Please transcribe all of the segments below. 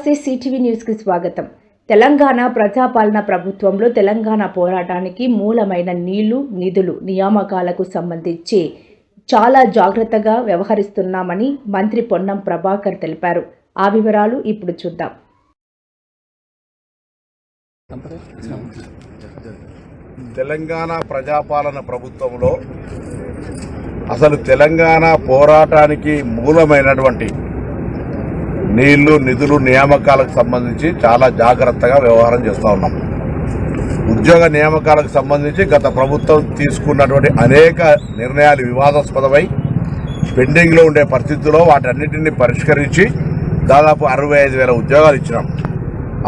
నమస్తే సిటీవీ న్యూస్కి స్వాగతం. తెలంగాణ ప్రజాపాలన ప్రభుత్వంలో తెలంగాణ పోరాటానికి మూలమైన నీళ్ళు నిధులు నియామకాలకు సంబంధించి చాలా జాగ్రత్తగా వ్యవహరిస్తున్నామని మంత్రి పొన్నం ప్రభాకర్ తెలిపారు. ఆ వివరాలు ఇప్పుడు చూద్దాం. తెలంగాణ ప్రజాపాలన ప్రభుత్వంలో అసలు తెలంగాణ పోరాటానికి మూలమైనటువంటి నీళ్ళు నిధులు నియామకాలకు సంబంధించి చాలా జాగ్రత్తగా వ్యవహారం చేస్తూ ఉన్నాం. ఉద్యోగ నియామకాలకు సంబంధించి గత ప్రభుత్వం తీసుకున్నటువంటి అనేక నిర్ణయాలు వివాదాస్పదమై పెండింగ్లో ఉండే పరిస్థితుల్లో వాటన్నిటిని పరిష్కరించి దాదాపు అరవై ఐదు వేల ఉద్యోగాలు ఇచ్చినాం.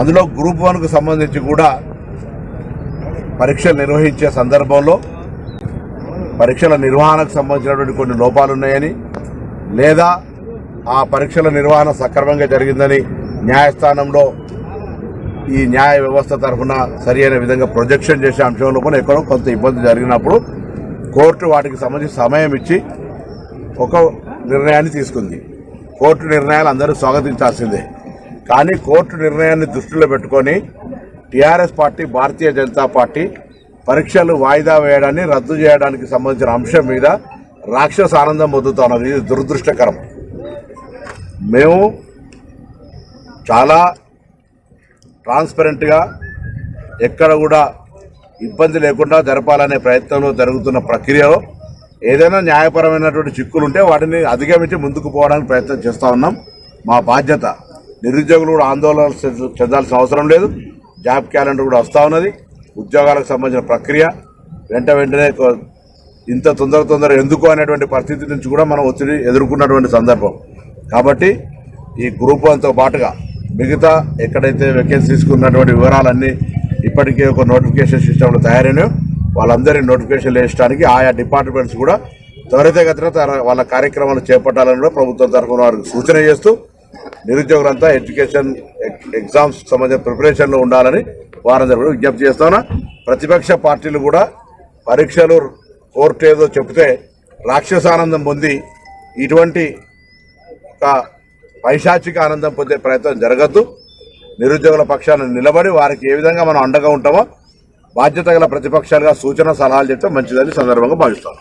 అందులో గ్రూప్ వన్కు సంబంధించి కూడా పరీక్షలు నిర్వహించే సందర్భంలో పరీక్షల నిర్వహణకు సంబంధించినటువంటి కొన్ని లోపాలు ఉన్నాయని లేదా ఆ పరీక్షల నిర్వహణ సక్రమంగా జరిగిందని న్యాయస్థానంలో ఈ న్యాయ వ్యవస్థ తరఫున సరి అయిన విధంగా ప్రొజెక్షన్ చేసే అంశంలో కూడా ఎక్కడో కొంత ఇబ్బంది జరిగినప్పుడు కోర్టు వాటికి సంబంధించి సమయం ఇచ్చి ఒక నిర్ణయాన్ని తీసుకుంది. కోర్టు నిర్ణయాలు అందరూ స్వాగతించాల్సిందే. కానీ కోర్టు నిర్ణయాన్ని దృష్టిలో పెట్టుకొని TRS party Bharatiya Janata party పరీక్షలు వాయిదా వేయడాన్ని రద్దు చేయడానికి సంబంధించిన అంశం మీద రాక్షస ఆనందం పొందుతున్నారు ఇది దురదృష్టకరం. మేము చాలా ట్రాన్స్పరెంట్గా ఎక్కడ కూడా ఇబ్బంది లేకుండా జరపాలనే ప్రయత్నంలో జరుగుతున్న ప్రక్రియలో ఏదైనా న్యాయపరమైనటువంటి చిక్కులు ఉంటే వాటిని అధిగమించి ముందుకు పోవడానికి ప్రయత్నం చేస్తూ ఉన్నాం. మా బాధ్యత నిరుద్యోగులు కూడా ఆందోళన చెందాల్సిన అవసరం లేదు. జాబ్ క్యాలెండర్ కూడా వస్తూ ఉన్నది. ఉద్యోగాలకు సంబంధించిన ప్రక్రియ వెంట వెంటనే ఇంత తొందర తొందర ఎందుకు అనేటువంటి పరిస్థితి నుంచి కూడా మనం ఒత్తిడి ఎదుర్కొన్నటువంటి సందర్భం. కాబట్టి ఈ గ్రూప్ వన్తో పాటుగా మిగతా ఎక్కడైతే వేకెన్సీస్ ఉన్నటువంటి వివరాలన్నీ ఇప్పటికే ఒక నోటిఫికేషన్ సిస్టంలో తయారైన వాళ్ళందరినీ నోటిఫికేషన్ వేయడానికి ఆయా డిపార్ట్మెంట్స్ కూడా త్వరితగతిన వాళ్ళ కార్యక్రమాలు చేపట్టాలని కూడా ప్రభుత్వం తరఫున వారికి సూచన చేస్తూ నిరుద్యోగులంతా ఎడ్యుకేషన్ ఎగ్జామ్స్ సంబంధించిన ప్రిపరేషన్లో ఉండాలని వారందరూ కూడా విజ్ఞప్తి చేస్తాను ప్రతిపక్ష పార్టీలు కూడా పరీక్షలు కోర్టు ఏదో చెప్తే రాక్షసానందం పొంది ఇటువంటి ఒక పైశాచిక ఆనందం పొందే ప్రయత్నం జరగద్దు. నిరుద్యోగుల పక్షాన నిలబడి వారికి ఏ విధంగా మనం అండగా ఉంటామో బాధ్యత గల ప్రతిపక్షాలుగా సూచన సలహాలు చెప్తే మంచిదని సందర్భంగా భావిస్తాను.